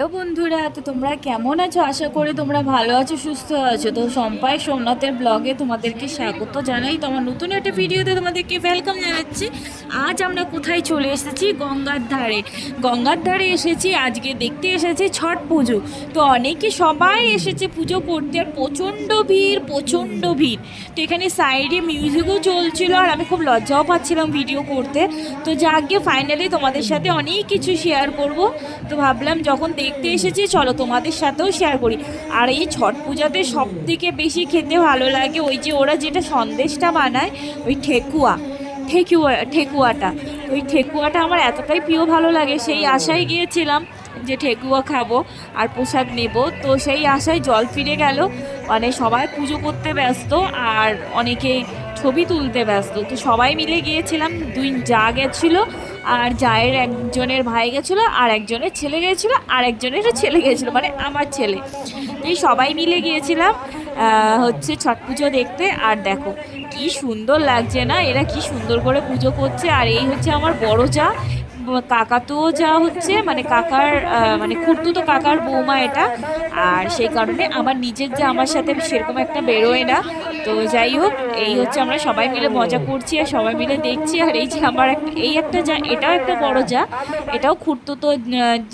Hello বন্ধুরা, তো তোমরা কেমন আছো? আশা করি তোমরা ভালো আছো, সুস্থ আছো। তো সম্পাই সোমনাথের ব্লগে তোমাদেরকে স্বাগত জানাই। তো আমার নতুন একটা ভিডিওতে তোমাদেরকে ওয়েলকাম জানাচ্ছি। আজ আমরা কোথায় চলে এসেছি? গঙ্গার ধারে। গঙ্গার ধারে এসেছি, আজকে দেখতে এসেছি ছট পুজো। তো অনেকে সবাই এসেছে পুজো করতে, আর প্রচণ্ড ভিড় প্রচণ্ড ভিড়। তো এখানে সাইডে মিউজিকও চলছিল, আর আমি খুব লজ্জাও পাচ্ছিলাম ভিডিও করতে। তো যাকে ফাইনালি তোমাদের সাথে অনেক কিছু শেয়ার করব। তো ভাবলাম যখন দেখতে এসেছি, চলো তোমাদের সাথেও শেয়ার করি। আর এই ছট পূজাতে সব থেকে বেশি খেতে ভালো লাগে ওই যে ওরা যেটা সন্দেশটা বানায়, ওই ঠেকুয়া ঠেকুয়া, ঠেকুয়াটা। ওই ঠেকুয়াটা আমার এতটাই প্রিয় ভালো লাগে, সেই আশায় গিয়েছিলাম যে ঠেকুয়া খাব আর প্রসাদ নেব। তো সেই আশায় জল ফিরে গেল মানে সবাই পুজো করতে ব্যস্ত আর অনেকে ছবি তুলতে ব্যস্ত। তো সবাই মিলে গিয়েছিলাম, দুই যা গেছিল আর জায়ের একজনের ভাই গেছিল, আর একজনের ছেলে গেছিল, আর একজনের ছেলে গেছিল মানে আমার ছেলে। এই সবাই মিলে গিয়েছিলাম হচ্ছে ছট পুজো দেখতে। আর দেখো, কি সুন্দর লাগছে না? এরা কি সুন্দর করে পুজো করছে। আর এই হচ্ছে আমার বড় যা কাকাতুও যা হচ্ছে মানে কাকার মানে মানে খুঁড়তুতো কাকার বৌমা এটা। আর সেই কারণে আমার নিজের যে আমার সাথে সেরকম একটা বেরোয় না। তো যাই হোক, এই হচ্ছে আমরা সবাই মিলে মজা করছি আর সবাই মিলে দেখছি। আর এই যে আমার একটা এই একটা যা, এটাও একটা বড় যা, এটাও খুঁড়তুতো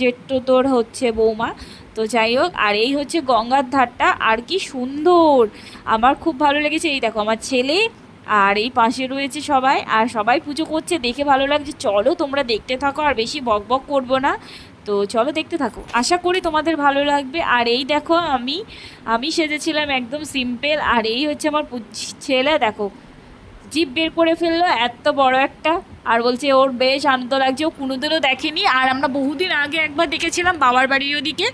জেঠতো তোর হচ্ছে বৌমা। তো যাই হোক, আর এই হচ্ছে গঙ্গার ধারটা, আর কি সুন্দর! আমার খুব ভালো লেগেছে। এই দেখো, আমার ছেলে আর এই পাশে রয়েছে সবাই, আর সবাই পুজো করছে, দেখে ভালো লাগছে। চলো তোমরা দেখতে থাকো, আর বেশি বক বক করব না। তো চলো দেখতে থাকো। আশা করি তোমাদের ভালো লাগবে। আর এই দেখো আমি আমি সেজেছিলাম একদম সিম্পল আর এই হচ্ছে আমার ছেলে, দেখো জিপ বের করে ফেলল, এত বড় একটা আর বলছে, ওর বেশ আনন্দ লাগছে। ও কোনোদিনও দেখেনি। আর আমরা বহুদিন আগে একবার দেখেছিলাম বাবার বাড়ির ওদিকে।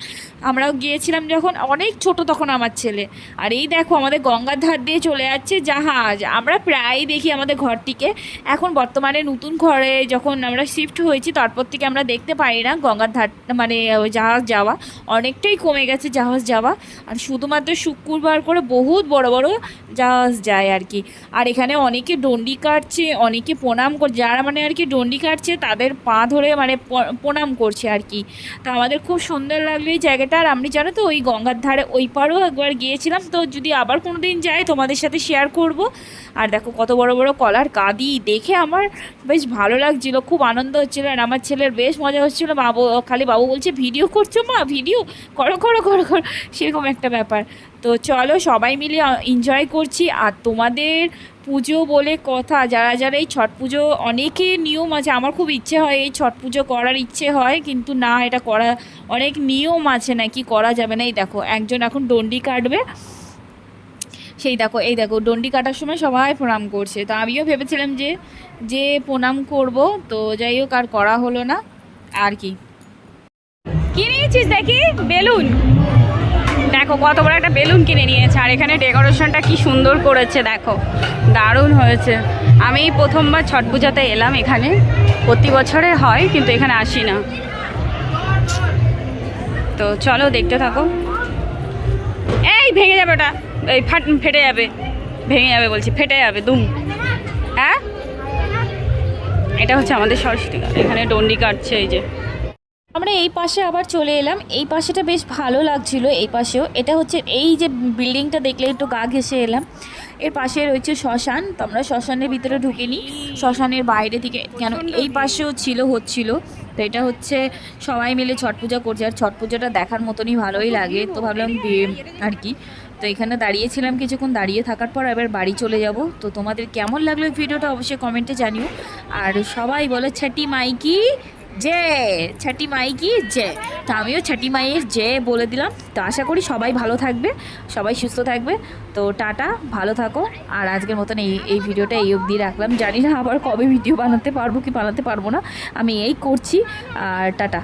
আমরাও গিয়েছিলাম যখন অনেক ছোট তখন আমার ছেলে। আর এই দেখো, আমাদের গঙ্গার ধার দিয়ে চলে যাচ্ছে জাহাজ। আমরা প্রায় দেখি আমাদের ঘরটিকে। এখন বর্তমানে নতুন ঘরে যখন আমরা শিফট হয়েছি, তারপর থেকে আমরা দেখতে পাই না গঙ্গার ধার মানে জাহাজ যাওয়া। অনেকটাই কমে গেছে জাহাজ যাওয়া। আর শুধুমাত্র শুক্রবার করে বহুত বড় বড় জাহাজ যায় আর কি। আর এখানে অনেকে ডন্ডি কাটছে, অনেকে প্রণাম কর, যারা মানে আর কি ডন্ডি কাটছে, তাদের পা ধরে মানে প্রণাম করছে আর কি। তো আমাদের খুব সুন্দর লাগল এই জায়গাটা। আর আমি জানো তো, ওই গঙ্গার ধারে ওই পারেও একবার গিয়েছিলাম। তো যদি আবার কোনো দিন যাই, তোমাদের সাথে শেয়ার করব। আর দেখো কত বড় বড় কলার কাঁদি। দেখে আমার বেশ ভালো লাগছিল, খুব আনন্দ হচ্ছিল। আর আমার ছেলের বেশ মজা হচ্ছিল। বাবু, খালি বাবু বলছে, ভিডিও করছ মা? ভিডিও? করো করো করো করো। সেরকম একটা ব্যাপার। তো চলো সবাই মিলে এনজয় করছি। আর তোমাদের পুজো বলে কথা, যারা যারা এই ছট পুজো অনেকের নিয়ম আছে, আমার খুব ইচ্ছে হয় এই ছট পুজো করার ইচ্ছে হয়, কিন্তু না, এটা করা, অনেক নিয়ম আছে নাকি, করা যাবে না। এই দেখো, একজন এখন ডন্ডি কাটবে। সেই দেখো, এই দেখো, ডন্ডি কাটার সময় সবাই প্রণাম করছে। তো আমিও ভেবেছিলাম যে যে প্রণাম করব, তো যাই হোক, আর করা হলো না। আর কি। কি নিয়েছিস দেখি? বেলুন। দেখো কত বড় একটা বেলুন কিনে নিয়েছে, আর এখানে ডেকোরেশনটা কি সুন্দর করেছে, দেখো। দারুণ হয়েছে। আমি প্রথমবার ছট পূজাতে এলাম এখানে, প্রতি বছরে হয়, কিন্তু এখানে আসি না। তো চলো দেখতে থাকো। এই ভেঙে যাবে ওটা। এই ফাট, ফেটে যাবে। ভেঙে যাবে বলছি, ফেটে যাবে, দুম। হ্যাঁ? এটা হচ্ছে আমাদের সরস্বতী এখানে ডন্ডি কাটছে এই যে। আমরা এই পাশে আবার চলে এলাম। এই পাশেটা বেশ ভালো লাগছিল এই পাশেও। এটা হচ্ছে এই যে বিল্ডিংটা দেখলে একটু গা ঘেসে এলাম। এর পাশে রয়েছে শ্মশান। তো আমরা শ্মশানের ভিতরে ঢুকিনি শ্মশানের বাইরে থেকে কেন এই পাশেও ছিল, হচ্ছিল। তো এটা হচ্ছে সবাই মিলে ছট পূজা করছে। আর ছট পূজাটা দেখার মতনই ভালোই লাগে। তো ভাবলাম আর কি। তো এখানে দাঁড়িয়েছিলাম কিছুক্ষণ। দাঁড়িয়ে থাকার পর এবার বাড়ি চলে যাব। তো তোমাদের কেমন লাগল ভিডিওটা অবশ্যই কমেন্টে জানিও। আর সবাই বলে ছটি মাইকি। জে ছটি মাই কি জে তো আমিও ছটি মাইয়ের জে বলে দিলাম। তো আশা করি সবাই ভালো থাকবে, সবাই সুস্থ থাকবে। তো টাটা, ভালো থাকো। আর আজকের মতন এই এই ভিডিওটা এই অবধি রাখলাম। জানি না আবার কবে ভিডিও বানাতে পারব কি বানাতে পারব না। আমি এই করছি। আর টাটা।